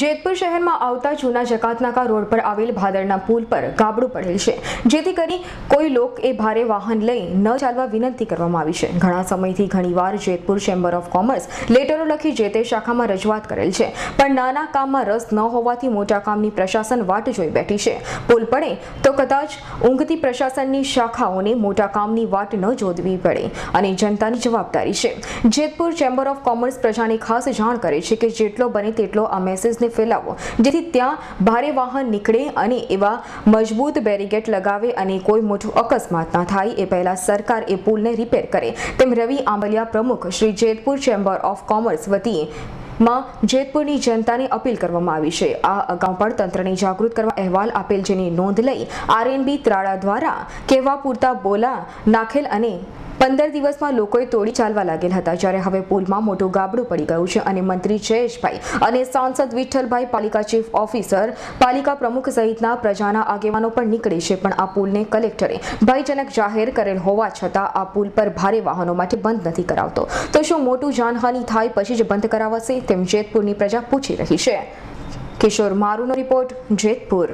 જેતપુર શહેરમાં આવતા જૂના જકાતનાકા રોડ પર આવેલ ભાદરના પુલ પર ગાબડું પડેલ છે. જેથી કરી કોઈ લોક એ ભારે વાહન લઈ ન ચાલવા વિનંતી કરવામાં આવી છે. ઘણા સમયથી ઘણીવાર જેતપુર ચેમ્બર ઓફ કોમર્સ લેટરો લખી જે તે શાખામાં રજૂઆત કરેલ છે. પણ નાના કામમાં રસ ન હોવાથી મોટા કામની પ્રશાસન વાટ જોઈ બેઠી છે. પુલ પડે તો કદાચ ઊંઘતી પ્રશાસનની શાખાઓને મોટા કામની વાટ ન જોડવી પડે અને જનતાની જવાબદારી છે. જેતપુર ચેમ્બર ઓફ કોમર્સ પ્રજાને ખાસ જાણ કરે છે કે જેટલો બને તેટલો આ મેસેજને ફેલાવો. જેથી ત્યાં ભારે વાહન નીકળે અને એવા મજબૂત બેરીગેટ લગાવે અને કોઈ મોટું અકસ્માત ન થાય એ પહેલા સરકાર એ પુલને રિપેર કરે. તેમ રવિ આંબલિયા પ્રમુખ Shri Jetpur chamber of commerce વતી માં જેતપુરની જનતાને અપીલ કરવામાં આવી છે. આ અગાઉ પણ તંત્રને જાગૃત કરવા અહેવાલ આપેલ જેની નોંધ લઈ આરએનબી ત્રાળા દ્વારા કહેવા પૂરતા બોલા નાખેલ અને પંદર દિવસમાં લોકોએ તોડી ચાલવા લાગેલ હતા, જ્યારે હવે પુલમાં મોટું ગાબડું પડી ગયું છે અને મંત્રી જયેશભાઈ અને સાંસદ વિઠ્ઠલભાઈ પાલિકા ચીફ ઓફિસર, પાલિકા પ્રમુખ સહિતના પ્રજાના આગેવાનો પણ નીકળે છે, પણ આ પુલને કલેક્ટરે ભયજનક જાહેર કરેલ હોવા છતાં આ પુલ પર ભારે વાહનો માટે બંધ નથી કરાવતો. તો શું મોટું જાનહાનિ થાય પછી જ બંધ કરાવશે તેમ જેતપુરની પ્રજા પૂછી રહી છે. કિશોર મારુનો રિપોર્ટ જેતપુર.